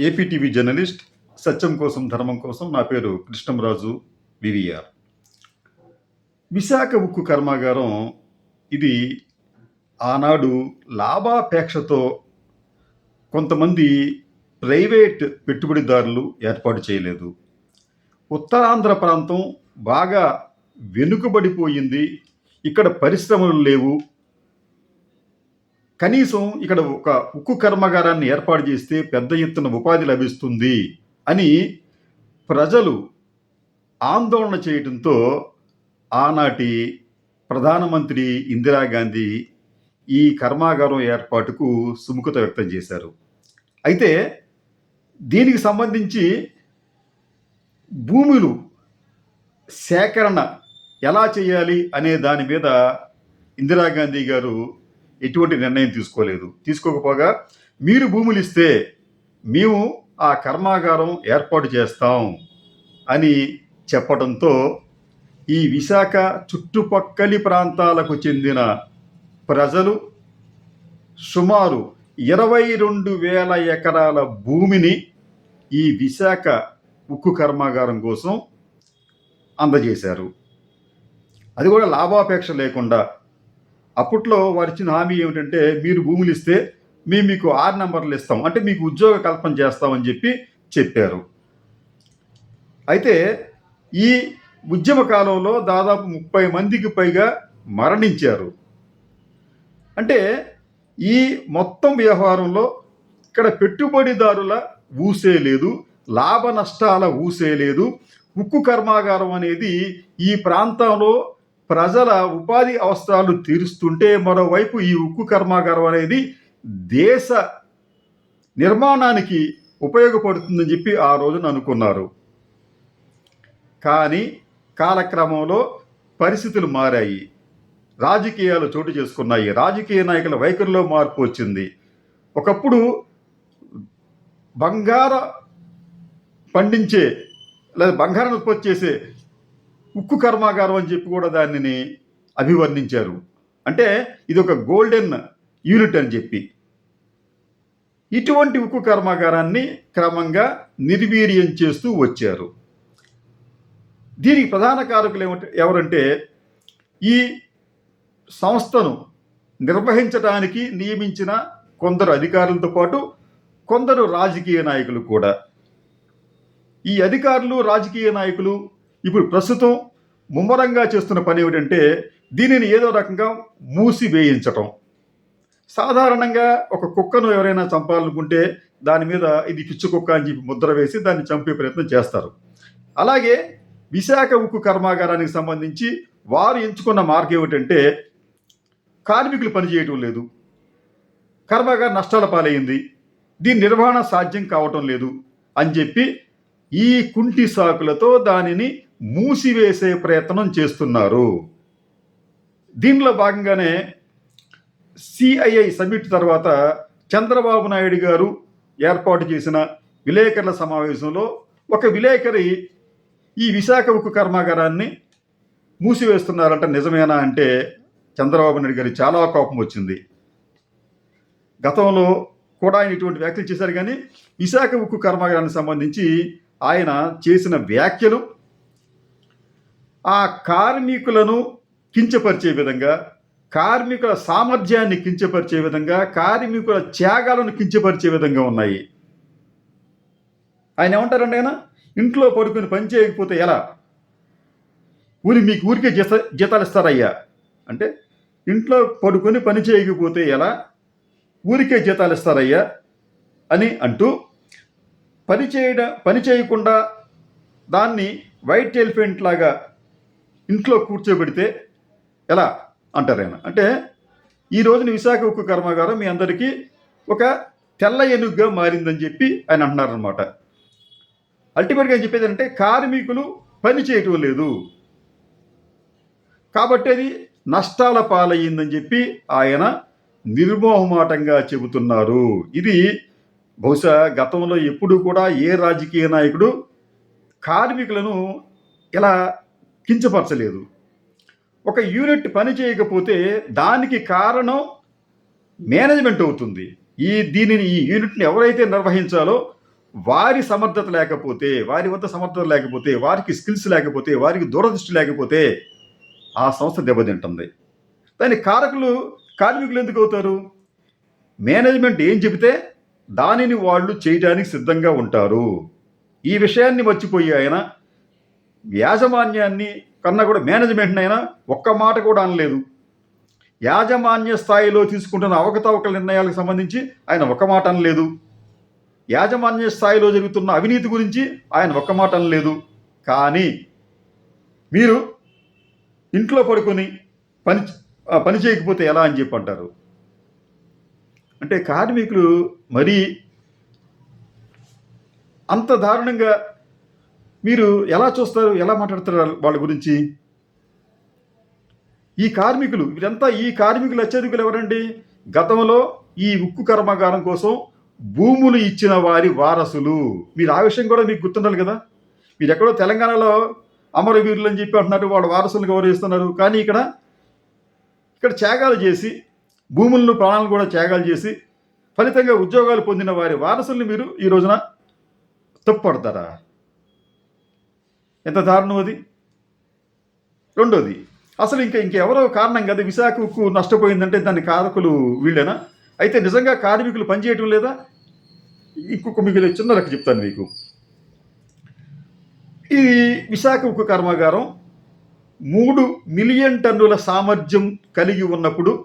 APTV journalist సత్యం కోసం ధర్మం కోసం నా పేరు కృష్ణంరాజు వివిఆర్. విశాఖ ఉక్కు కర్మాగారం ఇది ఆనాడు లాభాపేక్షతో కొంతమంది ప్రైవేట్ పెట్టుబడిదారులు ఏర్పాటు చేయలేదు. ఉత్తరాంధ్ర ప్రాంతం బాగా వెనుకబడిపోయింది. ఇక్కడ పరిశ్రమలు లేవు. కనీసం ఇక్కడ ఒక ఉక్కు కర్మాగారాన్ని ఏర్పాటు చేస్తే పెద్ద ఎత్తున ఉపాధి లభిస్తుంది అని ప్రజలు ఆందోళన చేయడంతో ఆనాటి ప్రధానమంత్రి ఇందిరాగాంధీ ఈ కర్మాగారం ఏర్పాటుకు సుముఖత వ్యక్తం చేశారు. అయితే దీనికి సంబంధించి భూములు సేకరణ ఎలా చేయాలి అనే దాని మీద ఇందిరాగాంధీ గారు ఎటువంటి నిర్ణయం తీసుకోలేదు. తీసుకోకపోగా మీరు భూములు ఇస్తే మేము ఆ కర్మాగారం ఏర్పాటు చేస్తాం అని చెప్పడంతో ఈ విశాఖ చుట్టుపక్కలి ప్రాంతాలకు చెందిన ప్రజలు సుమారు ఇరవై రెండు వేల ఎకరాల భూమిని ఈ విశాఖ ఉక్కు కర్మాగారం కోసం అందజేశారు. అది కూడా లాభాపేక్ష లేకుండా అప్పట్లో వారు ఇచ్చిన హామీ ఏమిటంటే మీరు భూములు ఇస్తే మేము మీకు ఆరు నెంబర్లు ఇస్తాం. అంటే మీకు ఉద్యోగ కల్పన చేస్తామని చెప్పి చెప్పారు. అయితే ఈ ఉద్యమ కాలంలో దాదాపు ముప్పై మందికి పైగా మరణించారు. అంటే ఈ మొత్తం వ్యవహారంలో ఇక్కడ పెట్టుబడిదారుల ఊసే లేదు లాభ నష్టాల ఊసే లేదు. ఉక్కు కర్మాగారం అనేది ఈ ప్రాంతంలో ప్రజల ఉపాధి అవసరాలు తీరుస్తుంటే మరోవైపు ఈ ఉక్కు కర్మాగారం అనేది దేశ నిర్మాణానికి ఉపయోగపడుతుందని చెప్పి ఆ రోజున అనుకున్నారు. కానీ కాలక్రమంలో పరిస్థితులు మారాయి. రాజకీయాలు చోటు చేసుకున్నాయి. రాజకీయ నాయకుల వైఖరిలో మార్పు వచ్చింది. ఒకప్పుడు బంగార పండించే లేదా బంగారం ఉత్పత్తి చేసే ఉక్కు కర్మాగారం అని చెప్పి కూడా దానిని అభివర్ణించారు. అంటే ఇది ఒక గోల్డెన్ యూనిట్ అని చెప్పి. ఇటువంటి ఉక్కు కర్మాగారాన్ని క్రమంగా నిర్వీర్యం చేస్తూ వచ్చారు. దీనికి ప్రధాన కారకులు ఏమంటే ఎవరంటే ఈ సంస్థను నిర్వహించడానికి నియమించిన కొందరు అధికారులతో పాటు కొందరు రాజకీయ నాయకులు కూడా. ఈ అధికారులు రాజకీయ నాయకులు ఇప్పుడు ప్రస్తుతం ముమ్మరంగా చేస్తున్న పని ఏమిటంటే దీనిని ఏదో రకంగా మూసివేయించటం సాధారణంగా ఒక కుక్కను ఎవరైనా చంపాలనుకుంటే దాని మీద ఇది పిచ్చు కుక్క అని చెప్పి ముద్ర వేసి దాన్ని చంపే ప్రయత్నం చేస్తారు. అలాగే విశాఖ ఉక్కు కర్మాగారానికి సంబంధించి వారు ఎంచుకున్న మార్గం ఏమిటంటే కార్మికులు పనిచేయటం లేదు. కర్మాగారం నష్టాల పాలైంది. దీని నిర్వహణ సాధ్యం కావటం లేదు అని చెప్పి ఈ కుంటి సాకులతో దానిని మూసివేసే ప్రయత్నం చేస్తున్నారు. దీనిలో భాగంగానే సిఐఐ సమిట్ తర్వాత చంద్రబాబు నాయుడు గారు ఏర్పాటు చేసిన విలేకరుల సమావేశంలో ఒక విలేకరి ఈ విశాఖ ఉక్కు కర్మాగారాన్ని మూసివేస్తున్నారంట నిజమేనా అంటే చంద్రబాబు నాయుడు గారి చాలా కోపం వచ్చింది. గతంలో కూడా ఆయన ఇటువంటి వ్యాఖ్యలు చేశారు కానీ విశాఖ ఉక్కు కర్మాగారానికి సంబంధించి ఆయన చేసిన వ్యాఖ్యలు ఆ కార్మికులను కించపరిచే విధంగా కార్మికుల సామర్థ్యాన్ని కించపరిచే విధంగా కార్మికుల త్యాగాలను కించపరిచే విధంగా ఉన్నాయి. ఆయన ఏమంటారండి ఆయన? ఇంట్లో పడుకుని పని చేయకపోతే ఎలా? ఊరి మీకు ఊరికే జీత జీతాలు ఇస్తారయ్యా. అంటే ఇంట్లో పడుకొని పని చేయకపోతే ఎలా? ఊరికే జీతాలు ఇస్తారయ్యా అని అంటూ పని చేయడం పని చేయకుండా దాన్ని వైట్ ఎలిఫెంట్ లాగా ఇంట్లో కూర్చోబెడితే ఎలా అంటారు ఆయన? అంటే ఈ రోజున విశాఖ ఉక్కు కర్మాగారం మీ అందరికీ ఒక తెల్ల ఎనుగ్గా మారిందని చెప్పి ఆయన అంటున్నారనమాట అల్టిమేట్గా చెప్పేది అంటే కార్మికులు పని చేయటం లేదు. కాబట్టి అది నష్టాల పాలయ్యిందని చెప్పి ఆయన నిర్మోహమాటంగా చెబుతున్నారు. ఇది బహుశా గతంలో ఎప్పుడు కూడా ఏ రాజకీయ నాయకుడు కార్మికులను ఇలా కించపరచలేదు. ఒక యూనిట్ పని చేయకపోతే దానికి కారణం మేనేజ్మెంట్ అవుతుంది. ఈ దీనిని ఈ యూనిట్ని ఎవరైతే నిర్వహించాలో వారి సమర్థత లేకపోతే వారి వద్ద సమర్థత లేకపోతే వారికి స్కిల్స్ లేకపోతే వారికి దూరదృష్టి లేకపోతే ఆ సంస్థ దెబ్బతింటుంది. దాని కారకులు కార్మికులు ఎందుకు అవుతారు? మేనేజ్మెంట్ ఏం చెబితే దానిని వాళ్ళు చేయడానికి సిద్ధంగా ఉంటారు. ఈ విషయాన్ని మర్చిపోయి ఆయన యాజమాన్యాన్ని కన్నా కూడా మేనేజ్మెంట్ని అయినా ఒక్క మాట కూడా అనలేదు. యాజమాన్య స్థాయిలో తీసుకుంటున్న అవకతవకల నిర్ణయాలకు సంబంధించి ఆయన ఒక్క మాట అనలేదు. యాజమాన్య స్థాయిలో జరుగుతున్న అవినీతి గురించి ఆయన ఒక్క మాట అనలేదు. కానీ మీరు ఇంట్లో పడుకొని పని పని చేయకపోతే ఎలా అని చెప్పి అంటారు? అంటే కార్మికులు మరీ అంత దారుణంగా మీరు ఎలా చూస్తారు ఎలా మాట్లాడుతారు వాళ్ళ గురించి? ఈ కార్మికులు వీరంతా ఈ కార్మికులు అత్యధికులు ఎవరండి? గతంలో ఈ ఉక్కు కర్మాగారం కోసం భూములు ఇచ్చిన వారి వారసులు. మీరు ఆ విషయం కూడా మీకు గుర్తుండాలి కదా? మీరు ఎక్కడో తెలంగాణలో అమరవీరులు అని చెప్పి అంటున్నారు వాళ్ళ వారసులు గౌరవిస్తున్నారు. కానీ ఇక్కడ ఇక్కడ త్యాగాలు చేసి భూములను ప్రాణాలను కూడా త్యాగాలు చేసి ఫలితంగా ఉద్యోగాలు పొందిన వారి వారసుల్ని మీరు ఈ రోజున తప్పుపడతారా ఎంత దారుణం అది రెండోది అసలు ఇంకా ఇంకెవరో కారణం కదా. విశాఖ ఉక్కు నష్టపోయిందంటే దాని కారకులు వీళ్ళేనా? అయితే నిజంగా కార్మికులు పనిచేయటం లేదా? ఇంకొక మిగిలిన చిన్న లెక్క చెప్తాను మీకు. ఈ విశాఖ ఉక్కు కర్మాగారం మూడు మిలియన్ టన్నుల సామర్థ్యం కలిగి ఉన్నప్పుడు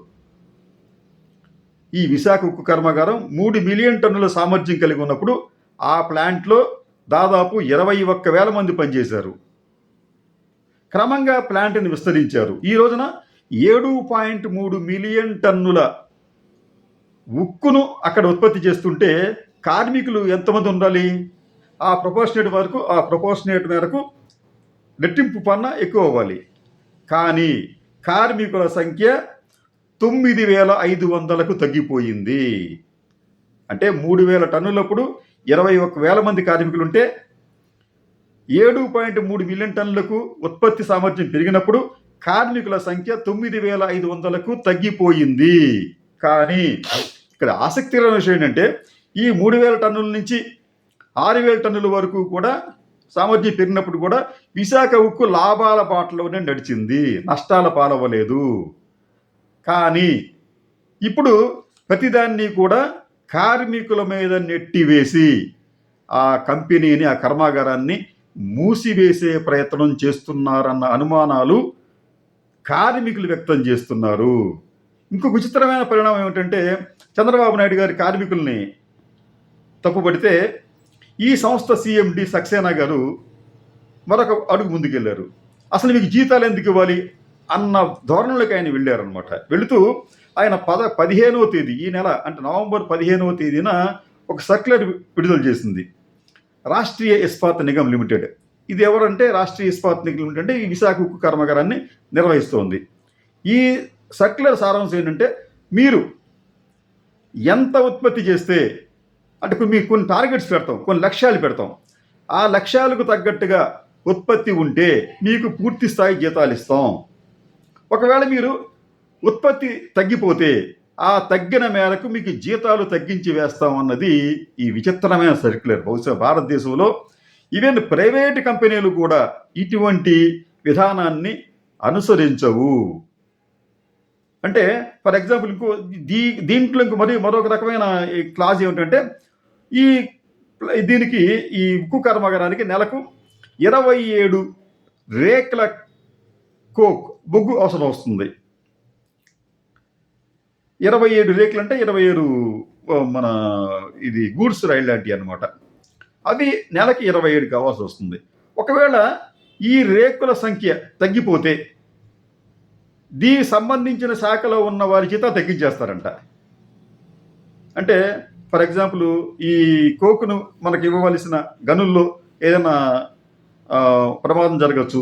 ఈ విశాఖ ఉక్కు కర్మాగారం మూడు మిలియన్ టన్నుల సామర్థ్యం కలిగి ఉన్నప్పుడు ఆ ప్లాంట్లో దాదాపు ఇరవై ఒక్క వేల మంది పనిచేశారు. క్రమంగా ప్లాంట్ని విస్తరించారు. ఈ రోజున ఏడు పాయింట్ మూడు మిలియన్ టన్నుల ఉక్కును అక్కడ ఉత్పత్తి చేస్తుంటే కార్మికులు ఎంతమంది ఉండాలి? ఆ ప్రపోర్షనేట్ వరకు ఆ ప్రపోర్షనేట్ మేరకు రెట్టింపు పన్న ఎక్కువ అవ్వాలి. కానీ కార్మికుల సంఖ్య తొమ్మిది వేల ఐదు వందలకు తగ్గిపోయింది. అంటే మూడు వేల టన్నులప్పుడు ఇరవై ఒక వేల మంది కార్మికులు ఉంటే ఏడు పాయింట్ మూడు మిలియన్ టన్నులకు ఉత్పత్తి సామర్థ్యం పెరిగినప్పుడు కార్మికుల సంఖ్య తొమ్మిది వేల ఐదు వందలకు తగ్గిపోయింది. కానీ ఇక్కడ ఆసక్తికరమైన విషయం ఏంటంటే ఈ మూడు వేల టన్నుల నుంచి ఆరు వేల టన్నుల వరకు కూడా సామర్థ్యం పెరిగినప్పుడు కూడా విశాఖ ఉక్కు లాభాల బాటలోనే నడిచింది. నష్టాల పాలవ్వలేదు. కానీ ఇప్పుడు ప్రతిదాన్ని కూడా కార్మికుల మీద నెట్టివేసి ఆ కంపెనీని ఆ కర్మాగారాన్ని మూసివేసే ప్రయత్నం చేస్తున్నారన్న అనుమానాలు కార్మికులు వ్యక్తం చేస్తున్నారు. ఇంకొక విచిత్రమైన పరిణామం ఏమిటంటే చంద్రబాబు నాయుడు గారి కార్మికుల్ని తప్పుపడితే ఈ సంస్థ సీఎండి సక్సేనా గారు మరొక అడుగు ముందుకెళ్ళారు అసలు మీకు జీతాలు ఎందుకు ఇవ్వాలి అన్న ధోరణిలోకి ఆయన వెళ్ళారనమాట వెళుతూ ఆయన పద పదిహేనవ తేదీ ఈ నెల అంటే నవంబర్ పదిహేనవ తేదీన ఒక సర్క్యులర్ విడుదల చేసింది. రాష్ట్రీయ ఇస్పాత్ నిగమ్ లిమిటెడ్. ఇది ఎవరంటే రాష్ట్రీయ ఇస్పాత్ నిగమ్ లిమిటెడ్ అంటే ఈ విశాఖ ఉక్కు కర్మాగారాన్ని నిర్వహిస్తోంది. ఈ సర్క్యులర్ సారాంశం ఏంటంటే మీరు ఎంత ఉత్పత్తి చేస్తే అంటే మీకు కొన్ని టార్గెట్స్ పెడతాం కొన్ని లక్ష్యాలు పెడతాం. ఆ లక్ష్యాలకు తగ్గట్టుగా ఉత్పత్తి ఉంటే మీకు పూర్తి స్థాయి జీతాలు ఇస్తాం. ఒకవేళ మీరు ఉత్పత్తి తగ్గిపోతే ఆ తగ్గిన మేరకు మీకు జీతాలు తగ్గించి వేస్తాం అన్నది ఈ విచిత్రమైన సర్క్యులర్. బహుశా భారతదేశంలో ఈవెన్ ప్రైవేట్ కంపెనీలు కూడా ఇటువంటి విధానాన్ని అనుసరించవు. అంటే ఫర్ ఎగ్జాంపుల్ ఇంకో దీ దీంట్లో ఇంకో మరి మరొక రకమైన క్లాజ్ ఏమిటంటే ఈ దీనికి ఈ ఉక్కు కర్మాగారానికి నెలకు ఇరవై ఏడు రేక్ల కోక్ బొగ్గు అవసరం వస్తుంది. ఇరవై ఏడు రేకులు అంటే ఇరవై ఏడు మన ఇది గూడ్స్ రైల్ లాంటివి అనమాట అవి నెలకి ఇరవై ఏడు కావాల్సి వస్తుంది. ఒకవేళ ఈ రేకుల సంఖ్య తగ్గిపోతే దీనికి సంబంధించిన శాఖలో ఉన్న వారి చేత తగ్గించేస్తారంట. అంటే ఫర్ ఎగ్జాంపుల్ ఈ కోకును మనకి ఇవ్వవలసిన గనుల్లో ఏదైనా ప్రమాదం జరగచ్చు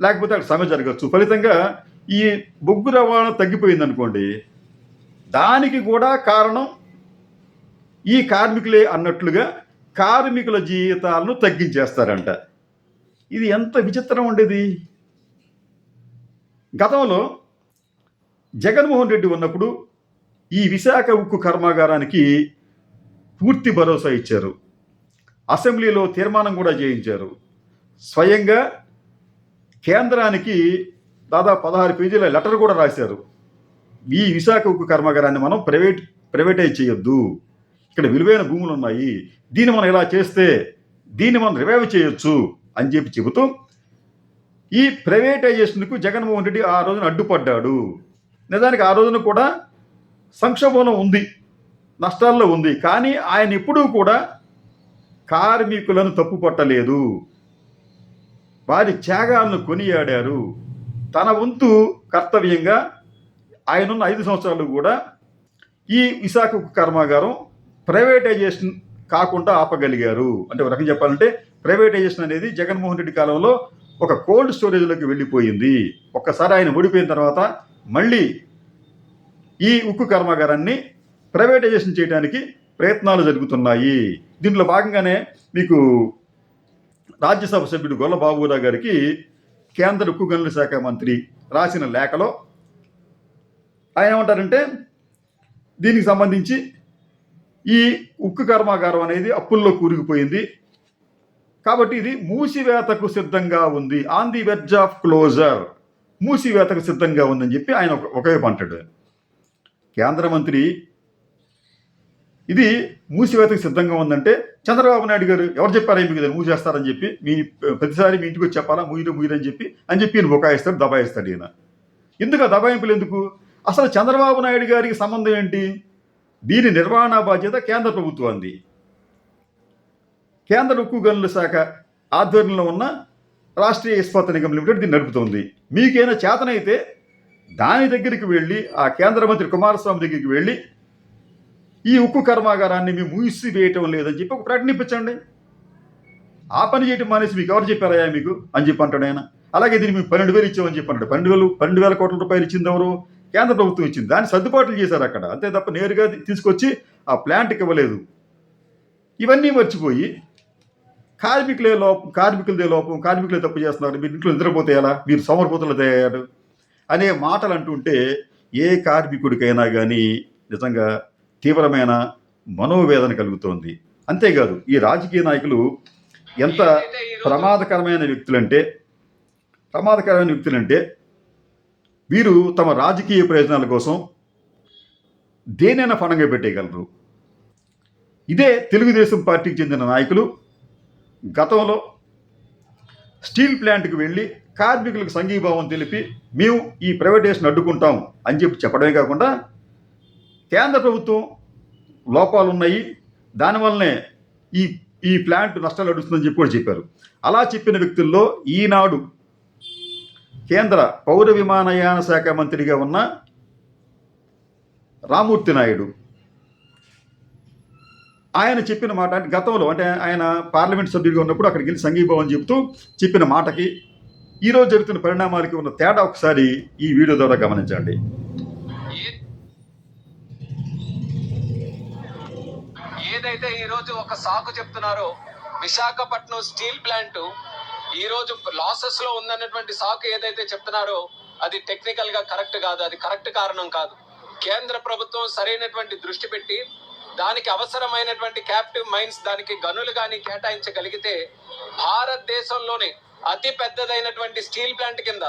లేకపోతే అక్కడ సమ్మె జరగచ్చు. ఫలితంగా ఈ బొగ్గు రవాణా తగ్గిపోయింది అనుకోండి దానికి కూడా కారణం ఈ కార్మికులే అన్నట్లుగా కార్మికుల జీవితాలను తగ్గించేస్తారంట. ఇది ఎంత విచిత్రం ఉండేది. గతంలో జగన్మోహన్ రెడ్డి ఉన్నప్పుడు ఈ విశాఖ ఉక్కు కర్మాగారానికి పూర్తి భరోసా ఇచ్చారు. అసెంబ్లీలో తీర్మానం కూడా చేయించారు. స్వయంగా కేంద్రానికి దాదాపు పదహారు పేజీల లెటర్ కూడా రాశారు. ఈ విశాఖ ఉక్కు కర్మాగారాన్ని మనం ప్రైవేట్ ప్రైవేటైజ్ చేయొద్దు. ఇక్కడ విలువైన భూములు ఉన్నాయి దీన్ని మనం ఇలా చేస్తే దీన్ని మనం రివైవ్ చేయొచ్చు అని చెప్పి చెబుతూ ఈ ప్రైవేటైజేషన్కు జగన్మోహన్ రెడ్డి ఆ రోజున అడ్డుపడ్డాడు. నిజానికి ఆ రోజున కూడా సంక్షోభంలో ఉంది నష్టాల్లో ఉంది. కానీ ఆయన ఎప్పుడూ కూడా కార్మికులను తప్పు పట్టలేదు. వారి త్యాగాలను కొనియాడారు. తన వంతు కర్తవ్యంగా ఆయనున్న ఐదు సంవత్సరాలు కూడా ఈ విశాఖ ఉక్కు కర్మాగారం ప్రైవేటైజేషన్ కాకుండా ఆపగలిగారు. అంటే ఒక రకం చెప్పాలంటే ప్రైవేటైజేషన్ అనేది జగన్మోహన్ రెడ్డి కాలంలో ఒక కోల్డ్ స్టోరేజ్లోకి వెళ్ళిపోయింది. ఒక్కసారి ఆయన ఓడిపోయిన తర్వాత మళ్ళీ ఈ ఉక్కు కర్మాగారాన్ని ప్రైవేటైజేషన్ చేయడానికి ప్రయత్నాలు జరుగుతున్నాయి. దీంట్లో భాగంగానే మీకు రాజ్యసభ సభ్యుడు గొల్లబాబురావు గారికి కేంద్ర ఉక్కు గనుల శాఖ మంత్రి రాసిన లేఖలో ఆయన ఏమంటారంటే దీనికి సంబంధించి ఈ ఉక్కు కర్మాగారం అనేది అప్పుల్లో కూరుకుపోయింది. కాబట్టి ఇది మూసివేతకు సిద్ధంగా ఉంది. On the verge of closure మూసివేతకు సిద్ధంగా ఉందని చెప్పి ఆయన ఒక- ఒకవైపు అంటాడు. కేంద్ర మంత్రి ఇది మూసివేతకు సిద్ధంగా ఉందంటే చంద్రబాబు నాయుడు గారు ఎవరు చెప్పారా మీకు దాన్ని మూసేస్తారని చెప్పి మీ ప్రతిసారి మీ ఇంటికి వచ్చి చెప్పాలా ముయ్యరు ముయ్యరు అని చెప్పి అని చెప్పి ఈయన బుకాయిస్తాడు దబాయిస్తాడు ఈయన. ఎందుకు ఆ దబాయింపులు ఎందుకు? అసలు చంద్రబాబు నాయుడు గారికి సంబంధం ఏంటి? దీని నిర్వహణ బాధ్యత కేంద్ర ప్రభుత్వాన్ని కేంద్ర ఉక్కు గనుల శాఖ ఆధ్వర్యంలో ఉన్న రాష్ట్రీయ ఇస్పాత్ నిగమ్ లిమిటెడ్ దీన్ని నడుపుతోంది. మీకైనా చేతనైతే దాని దగ్గరికి వెళ్ళి ఆ కేంద్ర మంత్రి కుమారస్వామి దగ్గరికి వెళ్ళి ఈ ఉక్కు కర్మాగారాన్ని మేము మూసివేయటం లేదని చెప్పి ఒక ప్రకటన ఇప్పించండి. ఆ పని చేయటం మానేసి మీకు ఎవరు చెప్పారయ్యా మీకు? అని చెప్పి అంటాడు ఆయన. అలాగే దీన్ని మీకు పన్నెండు వేలు ఇచ్చామని చెప్పి అంటాడు. పన్నెండు వేలు పన్నెండు వేల కోట్ల రూపాయలు ఇచ్చింది ఎవరు? కేంద్ర ప్రభుత్వం ఇచ్చింది. దాన్ని సర్దుబాట్లు చేశారు అక్కడ. అంతే తప్ప నేరుగా తీసుకొచ్చి ఆ ప్లాంట్కి ఇవ్వలేదు. ఇవన్నీ మర్చిపోయి కార్మికులే లోపం కార్మికులదే లోపం కార్మికులే తప్పు చేస్తున్నారు. మీరు ఇంట్లో నిద్రపోతే ఎలా? మీరు సోమరిపోతులు తయారు అనే మాటలు అంటుంటే ఏ కార్మికుడికైనా కానీ నిజంగా తీవ్రమైన మనోవేదన కలుగుతోంది. అంతేకాదు ఈ రాజకీయ నాయకులు ఎంత ప్రమాదకరమైన వ్యక్తులంటే ప్రమాదకరమైన వ్యక్తులంటే వీరు తమ రాజకీయ ప్రయోజనాల కోసం దేనైనా ఫణంగా పెట్టేయగలరు. ఇదే తెలుగుదేశం పార్టీకి చెందిన నాయకులు గతంలో స్టీల్ ప్లాంట్కి వెళ్ళి కార్మికులకు సంఘీభావం తెలిపి మేము ఈ ప్రైవేటేషన్ అడ్డుకుంటాం అని చెప్పి చెప్పడమే కాకుండా కేంద్ర ప్రభుత్వం లోపాలు ఉన్నాయి. దానివల్లనే ఈ ఈ ప్లాంట్ నష్టాలు అడుగుతుందని చెప్పి కూడా చెప్పారు. అలా చెప్పిన వ్యక్తుల్లో ఈనాడు కేంద్ర పౌర విమానయాన శాఖ మంత్రిగా ఉన్న రామూర్తి నాయుడు. ఆయన చెప్పిన మాట అంటే గతంలో అంటే ఆయన పార్లమెంట్ సభ్యుడిగా ఉన్నప్పుడు అక్కడికి వెళ్ళి సంఘీభావం చెబుతూ చెప్పిన మాటకి ఈరోజు జరుగుతున్న పరిణామాలకి ఉన్న తేడా ఒకసారి ఈ వీడియో ద్వారా గమనించండి. ఏదైతే ఈరోజు ఒక సాకు చెప్తున్నారో విశాఖపట్నం స్టీల్ ప్లాంట్ ఈ రోజు లాసెస్లో ఉందన్నటువంటి సాకు ఏదైతే చెప్తున్నారో అది టెక్నికల్గా కరెక్ట్ కాదు అది కరెక్ట్ కారణం కాదు. కేంద్ర ప్రభుత్వం సరైనటువంటి దృష్టి పెట్టి దానికి అవసరమైనటువంటి క్యాప్టివ్ మైన్స్ దానికి గనులు కానీ కేటాయించగలిగితే భారతదేశంలోనే అతి పెద్దదైనటువంటి స్టీల్ ప్లాంట్ కింద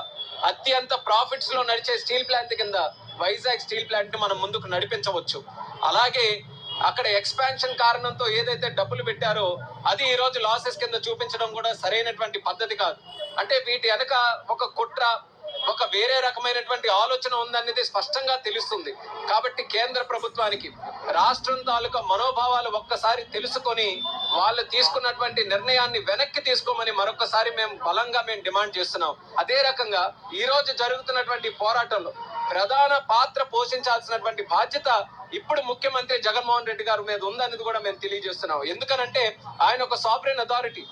అత్యంత ప్రాఫిట్స్లో నడిచే స్టీల్ ప్లాంట్ కింద వైజాగ్ స్టీల్ ప్లాంట్ మనం ముందుకు నడిపించవచ్చు. అలాగే అక్కడ ఎక్స్పాన్షన్ కారణంతో ఏదైతే డబ్బులు పెట్టారో అది ఈ రోజు లాసెస్ కింద చూపించడం కూడా సరైనటువంటి పద్ధతి కాదు. అంటే వీటి వెనక ఒక కుట్ర ఒక వేరే రకమైనటువంటి ఆలోచన ఉందనేది స్పష్టంగా తెలుస్తుంది. కాబట్టి కేంద్ర ప్రభుత్వానికి రాష్ట్రం తాలూకా మనోభావాలు ఒక్కసారి తెలుసుకొని వాళ్ళు తీసుకున్నటువంటి నిర్ణయాన్ని వెనక్కి తీసుకోమని మరొకసారి మేము బలంగా మేము డిమాండ్ చేస్తున్నాం. అదే రకంగా ఈ రోజు జరుగుతున్నటువంటి పోరాటంలో ప్రధాన పాత్ర పోషించాల్సినటువంటి బాధ్యత ఇప్పుడు ముఖ్యమంత్రి జగన్మోహన్ రెడ్డి గారి మీద ఉందనేది కూడా మేము తెలియజేస్తున్నాం. ఎందుకనంటే ఆయన ఒక సావరెన్ అథారిటీ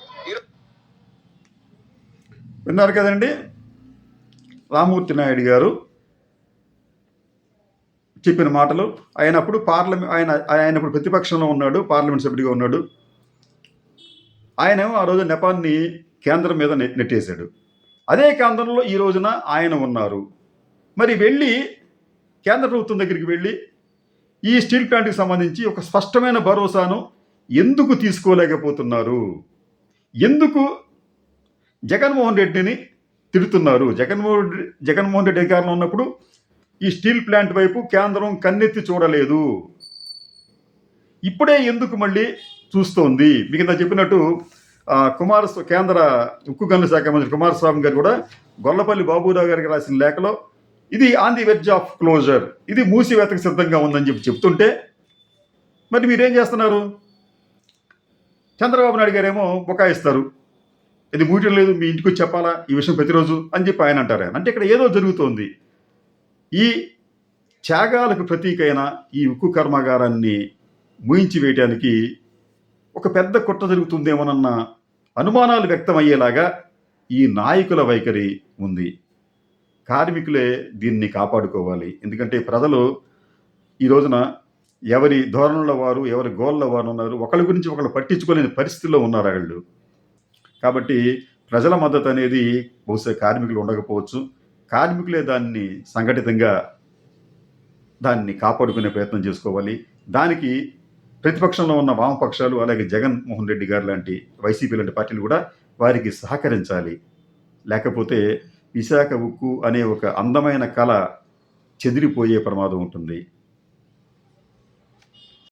విన్నారు కదండి? రామూర్తి నాయుడు గారు చెప్పిన మాటలు. ఆయన అప్పుడు పార్లమెంట్ ఆయన ఆయన ఇప్పుడు ప్రతిపక్షంలో ఉన్నాడు పార్లమెంట్ సభ్యుడిగా ఉన్నాడు. ఆయనేమో ఆ రోజు నెపాన్ని కేంద్రం మీద నెట్టేశాడు. అదే కేంద్రంలో ఈ రోజున ఆయన ఉన్నారు. మరి వెళ్ళి కేంద్ర ప్రభుత్వం దగ్గరికి వెళ్ళి ఈ స్టీల్ ప్లాంట్కి సంబంధించి ఒక స్పష్టమైన భరోసాను ఎందుకు తీసుకోలేకపోతున్నారు? ఎందుకు జగన్మోహన్ రెడ్డిని తిడుతున్నారు? జగన్మోహన్ రెడ్డి జగన్మోహన్ రెడ్డి అధికారంలో ఉన్నప్పుడు ఈ స్టీల్ ప్లాంట్ వైపు కేంద్రం కన్నెత్తి చూడలేదు. ఇప్పుడే ఎందుకు మళ్ళీ చూస్తోంది? మీకు ఇంత చెప్పినట్టు ఆ, కుమార కేంద్ర ఉక్కు గనుల శాఖ మంత్రి కుమారస్వామి గారు కూడా గొల్లపల్లి బాబురావు గారికి రాసిన లేఖలో ఇది on the verge of closure ఇది మూసివేతకు సిద్ధంగా ఉందని చెప్పి చెప్తుంటే మరి మీరేం చేస్తున్నారు? చంద్రబాబు నాయుడు గారేమో బుకాయిస్తారు. ఇది మూయటం లేదు మీ ఇంటికి చెప్పాలా ఈ విషయం ప్రతిరోజు అని చెప్పి ఆయన అంటారు ఆయన. అంటే ఇక్కడ ఏదో జరుగుతోంది. ఈ త్యాగాలకు ప్రతీకైన ఈ ఉక్కు కర్మాగారాన్ని ముయించి వేయటానికి ఒక పెద్ద కుట్ర జరుగుతుందేమోనన్న అనుమానాలు వ్యక్తమయ్యేలాగా ఈ నాయకుల వైఖరి ఉంది. కార్మికులే దీన్ని కాపాడుకోవాలి. ఎందుకంటే ప్రజలు ఈ రోజున ఎవరి ధోరణుల వారు ఎవరి గోళ్ళ వారు ఉన్నారు. ఒకరి గురించి ఒకరు పట్టించుకోలేని పరిస్థితిలో ఉన్నారు వాళ్ళు కాబట్టి ప్రజల మద్దతు అనేది బహుశా కార్మికులు ఉండకపోవచ్చు. కార్మికులే దాన్ని సంఘటితంగా దాన్ని కాపాడుకునే ప్రయత్నం చేసుకోవాలి. దానికి ప్రతిపక్షంలో ఉన్న వామపక్షాలు అలాగే జగన్మోహన్ రెడ్డి గారు లాంటి వైసీపీ లాంటి పార్టీలు కూడా వారికి సహకరించాలి. లేకపోతే విశాఖ ఉక్కు అనే ఒక అందమైన కళ చెదిరిపోయే ప్రమాదం ఉంటుంది.